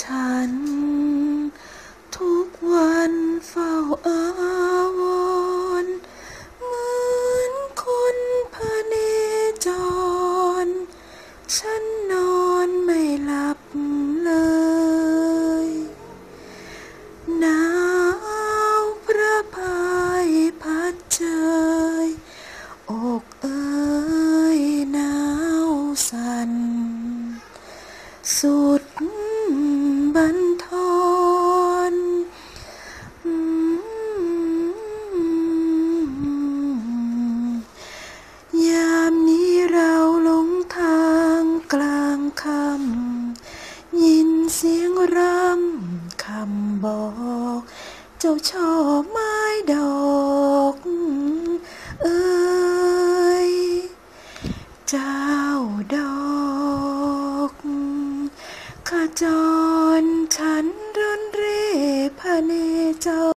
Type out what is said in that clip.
ฉัน ทุกวันเฝ้าอาวรเหมือนคนพเนจร ฉันนอนไม่หลับเลย หนาวพระพายพัดเจยอกเอ้ยหนาวสั่นสุด เสียงรำคำบอก เจ้าช่อไม้ดอกเอ้ยเจ้าดอกขจรฉันรุนเร่พระเนจร